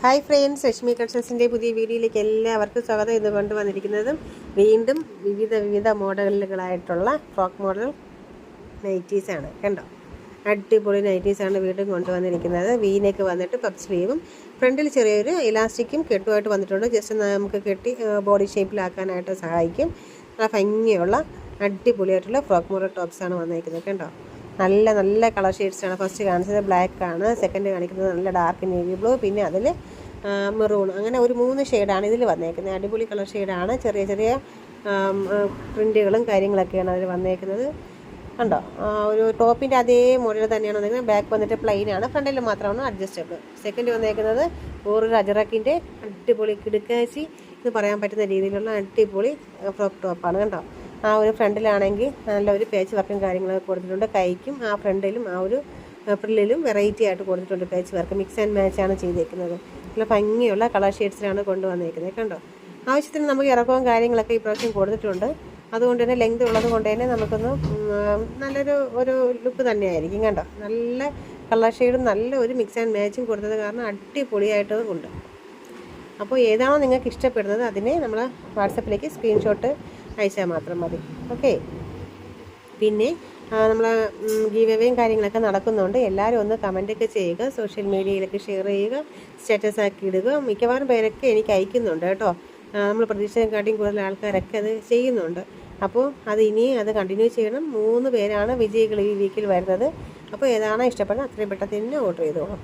Hi friends Lakshmi കളക്ഷൻസിന്റെ പുതിയ വീഡിയോയിലേക്ക് എല്ലാവർക്കും സ്വാഗതം. ഇന്ന് കൊണ്ടുവന്നിരിക്കുന്നത് വീണ്ടും വിവിധ വിവിധ മോഡലുകളായിട്ടുള്ള ഫ്രോക്ക് മോഡൽ നൈറ്റീസാണ് കണ്ടോ? അടിപൊളി നൈറ്റീസാണ് വീണ്ടും കൊണ്ടുവന്നിരിക്കുന്നത്. വീനൊക്കെ വന്നിട്ട് പഫ് സ്ലീവും ഫ്രണ്ടിൽ ചെറിയൊരു ഇലാസ്റ്റിക്കും കെട്ടുമായിട്ട് വന്നിട്ടുണ്ട്. ജസ്റ്റ് നമുക്ക് കെട്ടി ബോഡി ഷേപ്പിലാക്കാനായിട്ട് സഹായിക്കും. നല്ല ഭംഗിയുള്ള അടിപൊളിയായിട്ടുള്ള ഫ്രോക്ക് മോഡൽ ടോപ്സാണ് വന്നിരിക്കുന്നത്. കണ്ടോ? നല്ല നല്ല കളർ ഷെയ്ഡ്സാണ് ഫസ്റ്റ് കാണിച്ചത് ബ്ലാക്ക് ആണ്. സെക്കൻഡ് കാണിക്കുന്നത് നല്ല ഡാർക്ക് നേവി ബ്ലൂ പിന്നെ അതിൽ മെറൂൺ അങ്ങനെ ഒരു മൂന്ന് ഷെയ്ഡാണ് ഇതിൽ വന്നേക്കുന്നത്. അടിപൊളി കളർ ഷെയ്ഡാണ് ചെറിയ ചെറിയ പ്രിന്റുകളും കാര്യങ്ങളൊക്കെയാണ് അതിൽ വന്നേക്കുന്നത്. കണ്ടോ? ഒരു ടോപ്പിന്റെ അതേ മോഡൽ തന്നെയാണ് വന്നേക്കുന്നത്. ബാക്ക് വന്നിട്ട് പ്ലെയിൻ ആണ്. ഫ്രണ്ടിൽ മാത്രമാണ് അഡ്ജസ്റ്റബിൾ സെക്കൻഡ് വന്നേക്കുന്നത് ഒരു അജറക്കിന്റെ അടിപൊളി കിടുക്കാശി എന്ന് പറയാൻ പറ്റുന്ന രീതിയിലുള്ള അടിപൊളി ഫ്രോക്ക് ടോപ്പാണ് കണ്ടോ? ആ ഒരു ഫ്രണ്ടിലാണെങ്കിൽ നല്ല ഒരു പേച്ച് വർക്കും കാര്യങ്ങളൊക്കെ കൊടുത്തിട്ടുണ്ട്. കൈക്കും ആ ഫ്രണ്ടിലും ആ ഒരു ഫ്രില്ലിലും വെറൈറ്റി ആയിട്ട് കൊടുത്തിട്ടുണ്ട് patch work. Mix and match ആണ് ചെയ്തേക്കുന്നത്. നല്ല ഭംഗിയുള്ള കളർ ഷെയ്ഡ്സിലാണ് കൊണ്ടുവന്നേക്കുന്നത്. കണ്ടോ? ആവശ്യത്തിന് നമുക്ക് ഇറക്കവും കാര്യങ്ങളൊക്കെ ഇപ്രാവശ്യം കൊടുത്തിട്ടുണ്ട്. അതുകൊണ്ട് തന്നെ ലെങ്ത് ഉള്ളത് കൊണ്ട് തന്നെ നമുക്കൊന്ന് നല്ലൊരു ഒരു ലുക്ക് തന്നെയായിരിക്കും. കണ്ടോ? നല്ല കളർ ഷെയ്ഡും നല്ല ഒരു മിക്സ് ആൻഡ് മാച്ചും കൊടുത്തത് കാരണം അടിപൊളിയായിട്ട് കൊണ്ട് അപ്പോൾ ഏതാണോ നിങ്ങൾക്ക് ഇഷ്ടപ്പെടുന്നത് അതിനെ നമ്മൾ വാട്സപ്പിലേക്ക് സ്ക്രീൻഷോട്ട് അയച്ചാൽ മാത്രം മതി. ഓക്കെ? പിന്നെ നമ്മൾ ഗീവവേയും കാര്യങ്ങളൊക്കെ നടക്കുന്നുണ്ട്. എല്ലാവരും ഒന്ന് കമന്റൊക്കെ ചെയ്യുക സോഷ്യൽ മീഡിയയിലൊക്കെ ഷെയർ ചെയ്യുക സ്റ്റാറ്റസ് ആക്കി ഇടുക. മിക്കവാറും പേരൊക്കെ എനിക്ക് അയക്കുന്നുണ്ട് കേട്ടോ. നമ്മൾ പ്രതീക്ഷിച്ചതിനെക്കാട്ടിയും കൂടുതൽ ആൾക്കാരൊക്കെ അത് ചെയ്യുന്നുണ്ട്. അപ്പോൾ അത് ഇനി അത് കണ്ടിന്യൂ ചെയ്യണം. മൂന്ന് പേരാണ് വിജയികൾ ഈ വീക്കിൽ വരുന്നത്. അപ്പോൾ ഏതാണോ ഇഷ്ടപ്പെടുന്നത്? അത്രയും പെട്ടെന്ന് തന്നെ ഓർഡർ ചെയ്തോളാം.